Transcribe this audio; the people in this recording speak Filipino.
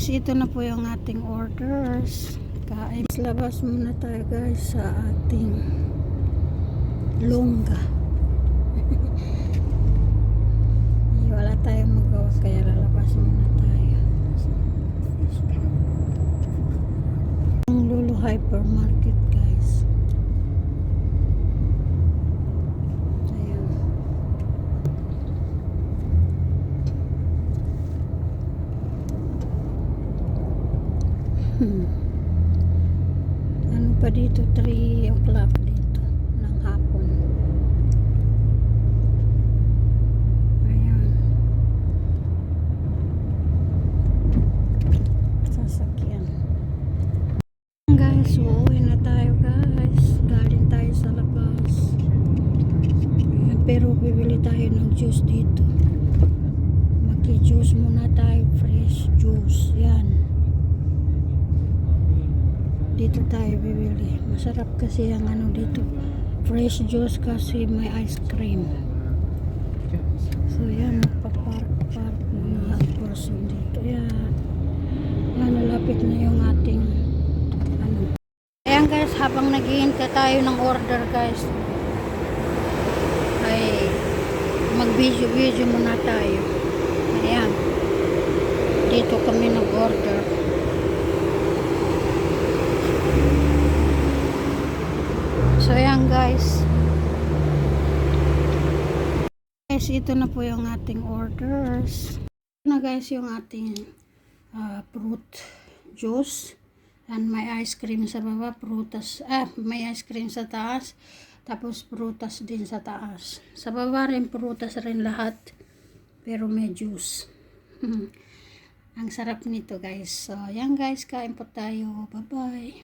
Guys, ito na po yung ating orders. Kain. Labas muna tayo guys sa ating longga. Wala tayong magawa kaya lalabas muna tayo. Ang Lulu Hypermarket guys. Ayan. Hmm. Ano pa dito? 3 o'clock dito ng hapon. Ayan. Sasakyan. Guys, uuwi na tayo guys. Galing tayo sa labas. Pero bibili tayo ng juice dito. Maki-juice muna tayo. Fresh juice. Yan. Dito tayo bibili. Masarap kasi ang ano dito. Fresh juice kasi may ice cream. So yan, magpa-park-park mga person dito. Yan. Yan, nalapit na yung ating ano. Ayan guys, habang naghihintay tayo ng order guys, ay mag-video-video muna tayo. Ayan. Dito kami nag-order. So ayan guys. Guys, ito na po yung ating orders. Ito na guys yung ating ah, fruit juice. And may ice cream sa baba, prutas, ah, may ice cream sa taas. Tapos prutas din sa taas. Sa baba rin prutas rin lahat. Pero may juice. Ang sarap nito guys. So, yan guys, kain po tayo. Bye-bye.